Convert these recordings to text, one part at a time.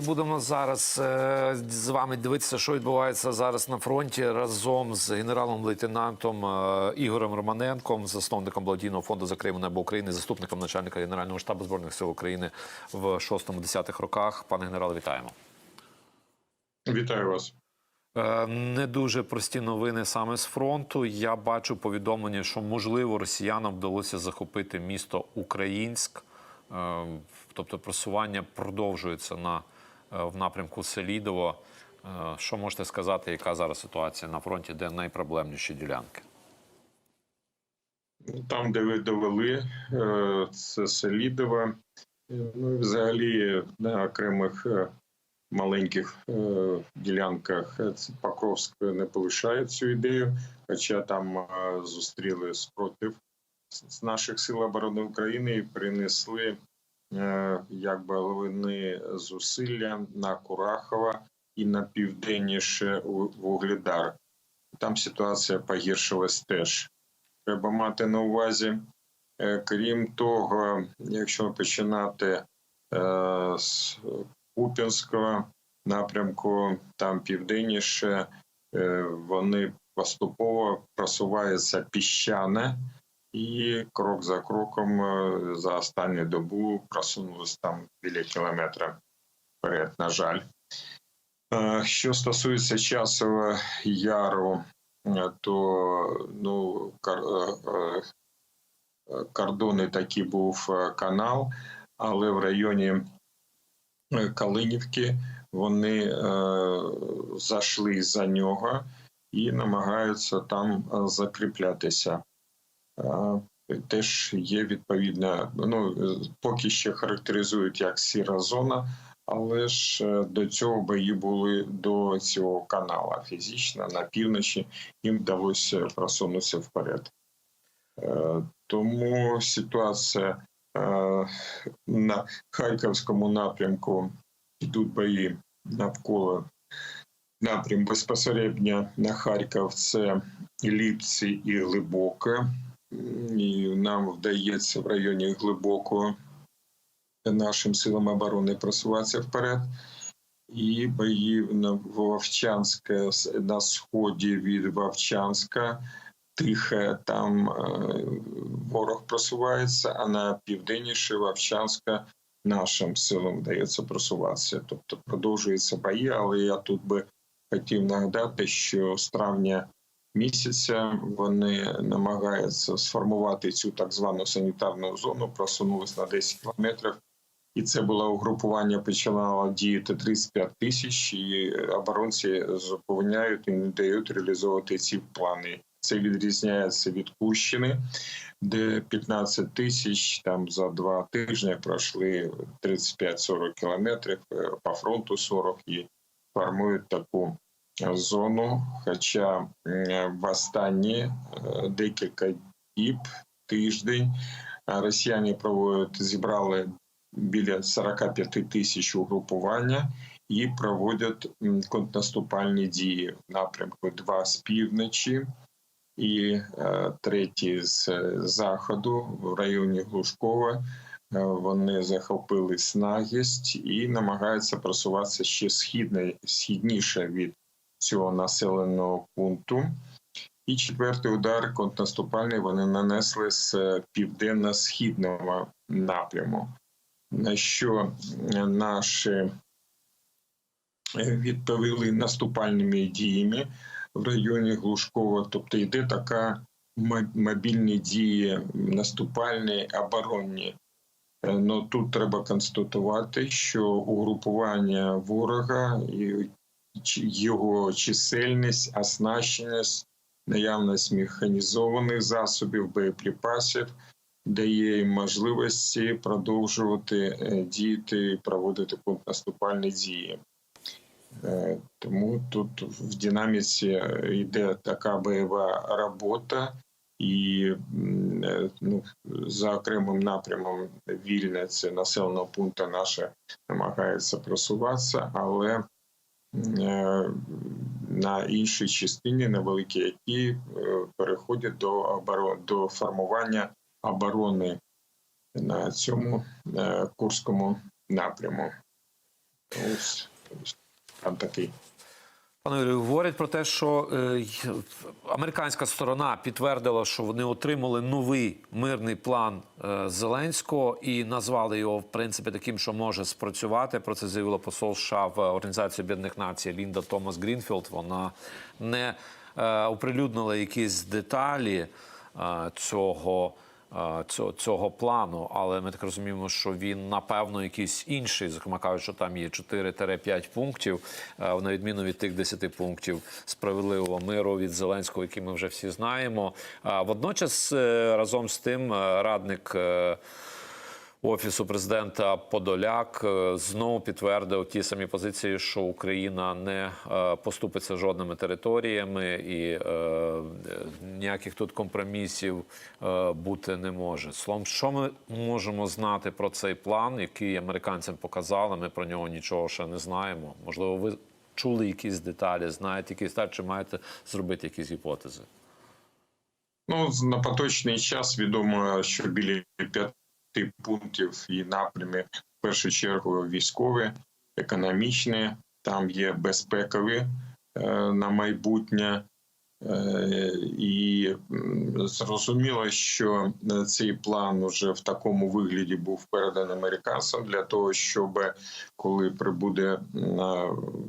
Будемо зараз е, з вами дивитися, що відбувається зараз на фронті разом з генералом-лейтенантом е, Ігорем Романенком, засновником благодійного фонду за Крим небо України, заступником начальника Генерального штабу збройних сил України в 6-10 роках. Пане генерале, вітаємо. Вітаю вас. Е, Не дуже прості новини саме з фронту. Я бачу повідомлення, що можливо росіянам вдалося захопити місто Українськ, тобто просування продовжується на в напрямку Селідово. Е, Що можете сказати, яка зараз ситуація на фронті, де найпроблемніші ділянки? Там, де ви довели, е, це Селідове. Е, Ну взагалі на окремих е, маленьких е, ділянках е, Покровськ не полишає цю ідею, хоча там е, зустріли спротив з- наших сил оборони України і принесли е, якби головини зусилля на Курахова і на південніше Вугледар. Там ситуація погіршилась теж. Треба мати на увазі. Е, Крім того, якщо починати е, з Куп'янського напрямку, там південніше, е, вони поступово просуваються піщане, і крок за кроком е, за останню добу просунулись там біля кілометра вперед, на жаль. Е, Що стосується яру, е, то ну, кордони такий був канал, але в районі Калинівки вони зайшли за нього і намагаються там закріплятися. Теж є відповідна, ну поки ще характеризують як сіра зона, але ж е, до цього бої були до цього канала. Фізично на півночі їм вдалося просунутися вперед. Е, Тому ситуація е, на Харківському напрямку йдуть бої навколо напрям безпосередньо на Харків це Ліпці і Глибоке. І нам вдається в районі Глибокого нашим силам оборони просуватися вперед. І бої на Вовчанське на сході від Вовчанська Тихе, там е, ворог просувається, а на південніше Вовчанська нашим силам вдається просуватися. Тобто продовжуються бої, але я тут би хотів нагадати, що з травня місяця вони намагаються сформувати цю так звану санітарну зону, просунулись на 10 кілометрів. І це було угрупування, починало діяти 35 тисяч, і оборонці зупиняють і не дають реалізовувати ці плани. Це відрізняється від Кущини, де 15 тисяч там за два тижні пройшли 35-40 кілометрів е, по фронту 40 і формують таку зону. Хоча в останні е, декілька діб, тиждень е, росіяни проводять зібрали біля 45 тисяч угрупування і проводять контрнаступальні дії в напрямку два з півночі і е, третій з заходу в районі Глушкова. Вони захопили Снагість і намагаються просуватися ще східне, східніше від цього населеного пункту. І четвертий удар контрнаступальний вони нанесли з е, південно-східного напряму, на що е, наші е, відповіли наступальними діями в районі Глушкова. Тобто йде така мобільні дії, наступальні, оборонні. Ну тут треба констатувати, що угрупування ворога і його чисельність, оснащеність, наявність механізованих засобів, боєприпасів дає їм можливості продовжувати е, діяти проводити контрнаступальні дії. Е, Тому тут в динаміці е, йде така бойова робота, і ну, за окремим напрямом вільне це населеного пункту наше намагається просуватися, але на іншій частині, на великій які е, переходять до оборон до формування оборони на цьому е, курському напряму. Ось там такий. Пане Юрію, говорять про те, що е, американська сторона підтвердила, що вони отримали новий мирний план е, Зеленського і назвали його в принципі таким, що може спрацювати. Про це заявила посол США в Організації Об'єднаних Націй Лінда Томас Грінфілд. Вона не е, оприлюднила якісь деталі е, цього. Е, Цього, плану, але ми так розуміємо, що він напевно якийсь інший. Зокрема, кажуть, що там є 4-5 пунктів, е, на відміну від тих 10 пунктів справедливого миру від Зеленського, які ми вже всі знаємо. А Водночас, е, разом з тим, е, радник. Офісу президента Подоляк е, знову підтвердив ті самі позиції, що Україна не е, поступиться жодними територіями, і е, ніяких тут компромісів е, бути не може. Словом, що ми можемо знати про цей план, який американцям показали? Ми про нього нічого ще не знаємо. Можливо, ви чули якісь деталі, знаєте якісь деталі, чи маєте зробити якісь гіпотези? Ну, на поточний час відомо, що біля п'яти пунктів і напрямів, в першу чергу, військові, економічні, там є безпекові е, на майбутнє. Е, І зрозуміло, що е, цей план уже в такому вигляді був переданий американцям для того, щоб коли прибуде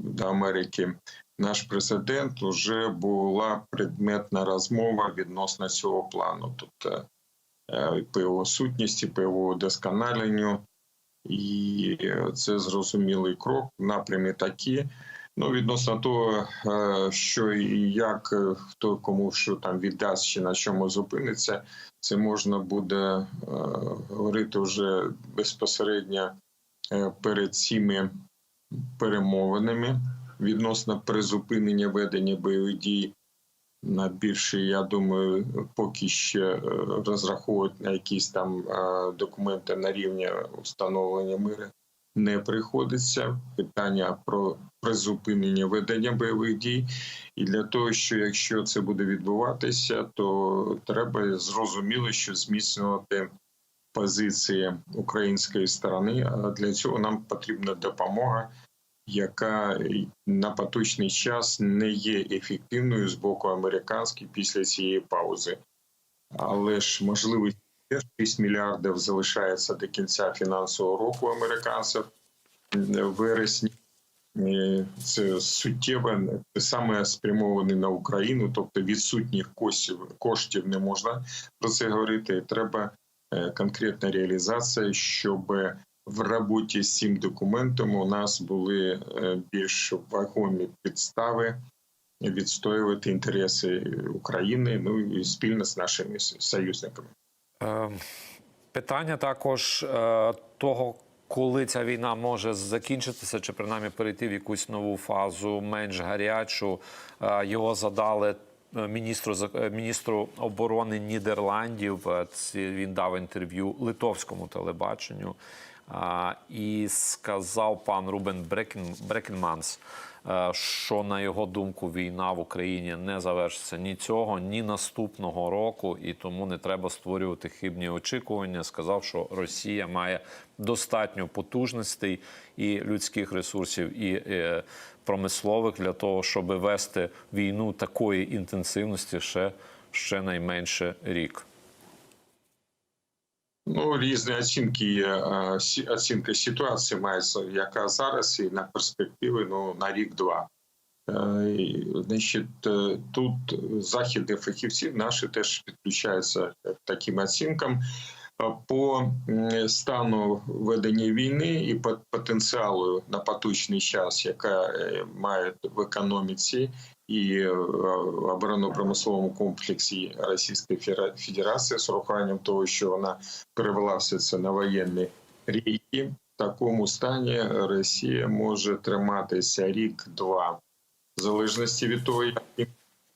до Америки наш президент, вже була предметна розмова відносно цього плану. Тобто по його сутності, по його удосконаленню. І е, це зрозумілий крок. Напрямі такі. Ну, відносно того, е, що і як е, хто кому що там віддасть чи на чому зупиниться, це можна буде е, говорити вже безпосередньо е, перед цими перемовинами відносно призупинення ведення бойових дій. На більше, я думаю, поки ще е, розраховувати на якісь там е, документи на рівні встановлення миру не приходиться. Питання про призупинення ведення бойових дій. І для того, що якщо це буде відбуватися, то треба зрозуміло, що зміцнювати позиції української сторони. А для цього нам потрібна допомога, яка на поточний час не є ефективною з боку американських після цієї паузи. Але ж можливість є, 6 мільярдів залишається до кінця фінансового року американців в вересні. Це суттєво це саме спрямований на Україну, тобто відсутніх коштів коштів не можна про це говорити. Треба е, конкретна реалізація, щоб в роботі з цим документом у нас були е, більш вагомі підстави відстоювати інтереси України, ну і спільно з нашими союзниками. Е, Питання також е, того, коли ця війна може закінчитися, чи принаймні перейти в якусь нову фазу, менш гарячу. Його задали міністру міністру оборони Нідерландів. Він дав інтерв'ю литовському телебаченню. І сказав пан Рубен Брекен, Брекенманс, е, що на його думку війна в Україні не завершиться ні цього, ні наступного року, і тому не треба створювати хибні очікування. Сказав, що Росія має достатньо потужностей і людських ресурсів, і е, промислових для того, щоб вести війну такої інтенсивності ще, ще найменше рік. Ну, різні оцінки є. е, Оцінка ситуації мається, яка зараз, і на перспективи ну, на рік-два. Е, Значить, е, тут західні фахівці наші теж підключаються к таким оцінкам. Е, По стану ведення війни і по потенціалу на поточний час, яка е, має в економіці і е, оборонно-промисловому комплексі Російської Федерації з урахуванням того, що вона перевела все це на воєнні рейки. В такому стані Росія може триматися рік-два, в залежності від того, як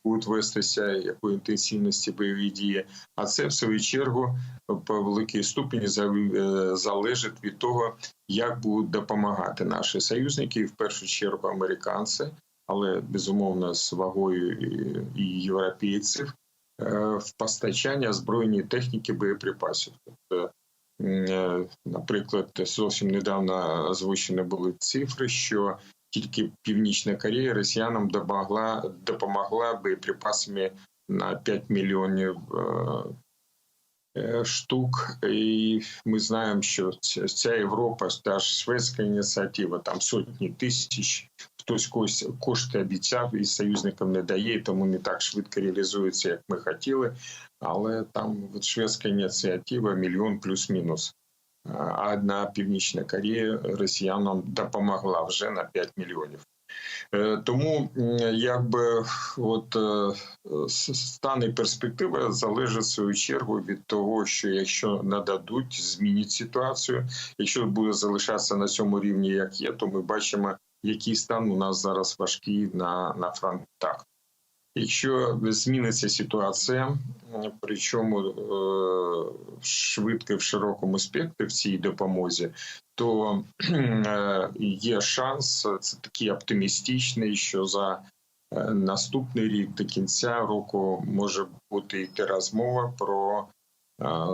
будуть вестися, якої інтенсивності бойові дії. А це в свою чергу по великій ступені е, залежить від того, як будуть допомагати наші союзники, в першу чергу американці, але безумовно з вагою і, і європейців е, в постачання збройної техніки боєприпасів. Тобто е, наприклад, зовсім недавно озвучені були цифри, що тільки Північна Корея росіянам допомогла, допомогла боєприпасами на 5 мільйонів е, е, штук. І ми знаємо, що ця- Європа, та ж шведська ініціатива, там сотні тисяч. Хтось когось кошти обіцяв і союзникам не дає, тому не так швидко реалізується, як ми хотіли. Але там от шведська ініціатива мільйон плюс-мінус. А одна Північна Корея росіянам допомогла вже на 5 мільйонів. Е, Тому якби от е, стан і перспектива залежать в свою чергу від того, що якщо нададуть, змінять ситуацію. Якщо буде залишатися на цьому рівні, як є, то ми бачимо, який стан у нас зараз важкий на, на фронтах. Якщо зміниться ситуація, причому швидко в широкому спектрі в цій допомозі, то є шанс, це такий оптимістичний, що за е, наступний рік до кінця року може бути йти розмова про,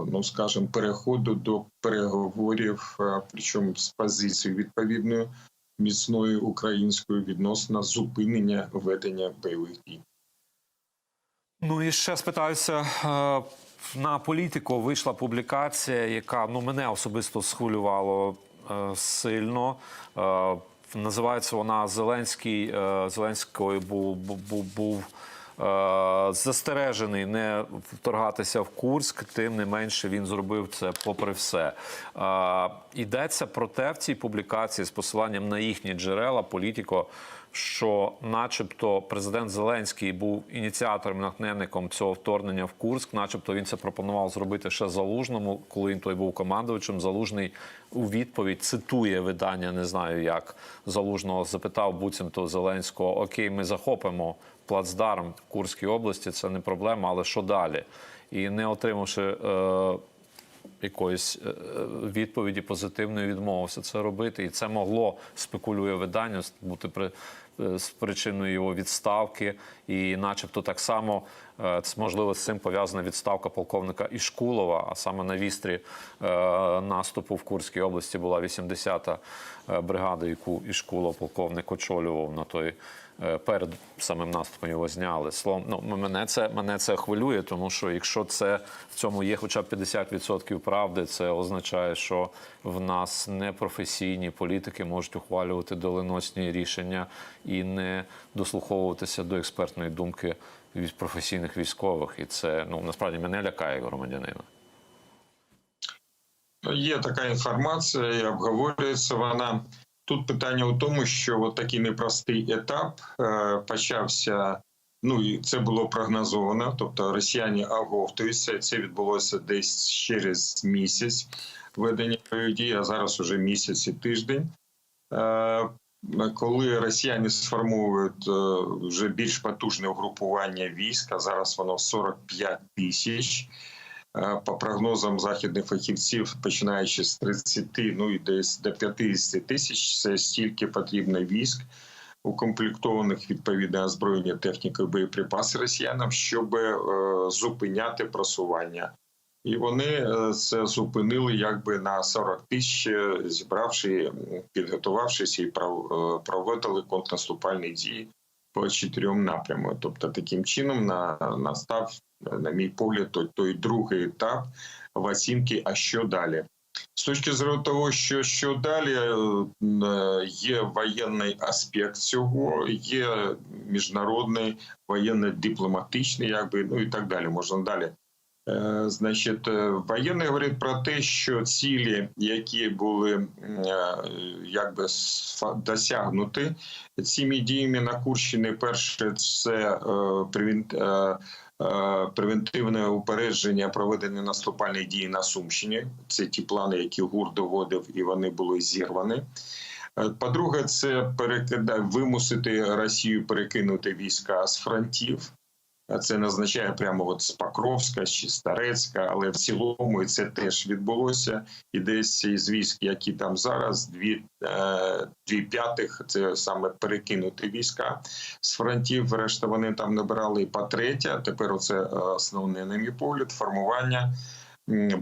ну скажімо, переходу до переговорів, причому з позиції відповідної міцної української відносно зупинення ведення бойових дій. Ну і ще спитаюся. е, На політику вийшла публікація, яка ну мене особисто схвилювало е, сильно. Е, Називається вона Зеленський. е, Зеленський був, був, був е, застережений не вторгатися в Курськ, тим не менше він зробив це попри все. Е, Йдеться про те в цій публікації з посиланням на їхні джерела політико, що, начебто, президент Зеленський був ініціатором, натхненником цього вторгнення в Курськ, начебто він це пропонував зробити ще залужному, коли він той був командувачем. Залужний у відповідь цитує видання, не знаю як залужного запитав буцімто Зеленського: Окей, ми захопимо плацдарм в Курській області, це не проблема, але що далі? І не отримавши. Е- якоїсь е, відповіді позитивної відмовився це робити, і це могло спекулює видання бути при е, з причиною його відставки, і, начебто, так само е, можливо з цим пов'язана відставка полковника Ішкулова. А саме на вістрі е, наступу в Курській області була 80-та е, бригада, яку Ішкулов полковник очолював на той. Е, Перед самим наступом його зняли. Словом, ну мене це мене це хвилює, тому що якщо це в цьому є хоча б 50% правди, це означає, що в нас непрофесійні політики можуть ухвалювати доленосні рішення і не дослуховуватися до експертної думки від професійних військових. І це ну насправді мене лякає громадянина. Є така інформація, і обговорюється вона. Тут питання у тому, що от такий непростий етап е, почався. Ну і це було прогнозовано. Тобто росіяни оговтуються. Це відбулося десь через місяць ведення бойових а зараз уже місяць і тиждень. Е, коли росіяни сформують е, вже більш потужне угрупування військ, а зараз воно 45 тисяч. Е, По прогнозам західних фахівців, починаючи з 30, ну і десь до 50 тисяч, це стільки потрібно військ, укомплектованих відповідне озброєння технікою боєприпаси росіянам, щоб е, зупиняти просування. І вони е, це зупинили якби на 40 тисяч, зібравши, підготувавшись і пров- проводили контрнаступальні дії по чотирьом напрямам. Тобто, таким чином на, настав, на мій погляд, той, той другий етап в оцінки, а що далі. З точки зору того, що що далі е, є воєнний аспект цього, є міжнародний воєнно-дипломатичний, якби ну і так далі. Можна далі Значить, е, воєнний говорить про те, що цілі, які були е, якби досягнуті цими діями на Курщині, перше це е, превен- е, е, превентивне упередження проведення наступальних дій на Сумщині. Це ті плани, які ГУР доводив, і вони були зірвані. Е, По-друге, це перекида вимусити Росію перекинути війська з фронтів. Це не означає прямо от з Покровська чи Старецька, але в цілому це теж відбулося. І десь із військ, які там зараз, дві, е, дві п'ятих це саме перекинути війська з фронтів. Решта вони там набирали. І по третя. тепер це основний основне, на мій погляд, формування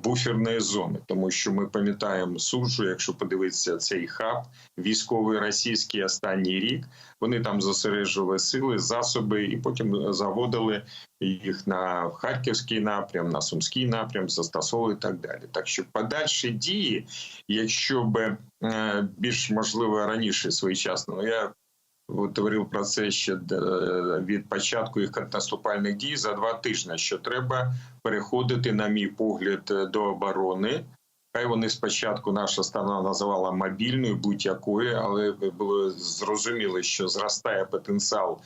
буферної зони, тому що ми пам'ятаємо суджу, якщо подивитися цей хаб військовий російський останній рік. Вони там зосереджували сили, засоби, і потім заводили їх на харківський напрям, на сумський напрям, застосовували і так далі. Так що подальші дії, якщо б е, більш можливо раніше своєчасно, я говорив про це ще е, від початку їх контрнаступальних дій за два тижні, що треба переходити, на мій погляд, е, до оборони. Хай вони спочатку наша сторона називала мобільною будь-якою, але було зрозуміло, що зростає потенціал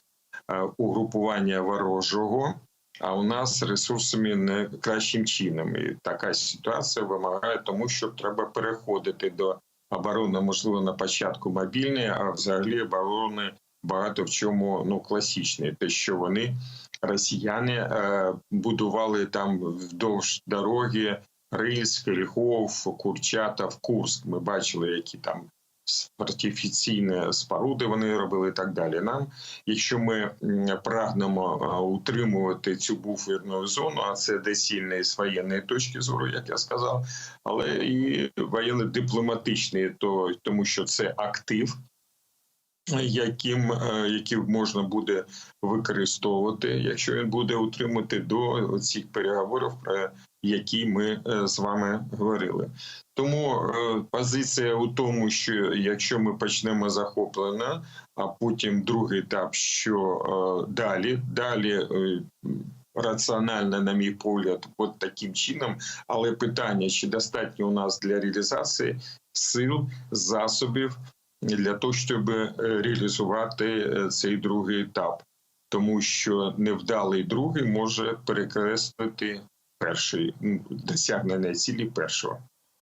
е, угрупування ворожого. А у нас ресурсами не кращим чином. І така ситуація вимагає тому, що треба переходити до оборони, можливо, на початку мобільної, а взагалі оборони багато в чому ну класичні, Те, що вони росіяни е, будували там вдовж дороги Рильськ, Львов, Курчатов, Курск. Ми бачили, які там фортифіційні споруди вони робили і так далі. Нам, якщо ми прагнемо е, утримувати цю буферну зону, а це доцільне з воєнної точки зору, як я сказав, але і воєнно-дипломатичний, то тому що це актив. Яким е, які можна буде використовувати, якщо він буде утримати до цих переговорів, про які ми е, з вами говорили. Тому е, позиція у тому, що якщо ми почнемо захоплення, а потім другий етап, що е, далі, далі раціонально, на мій погляд, от таким чином. Але питання, чи достатньо у нас для реалізації сил, засобів для того, щоб реалізувати цей другий етап, тому що невдалий другий може перекреслити перший ну, досягнення цілі першого.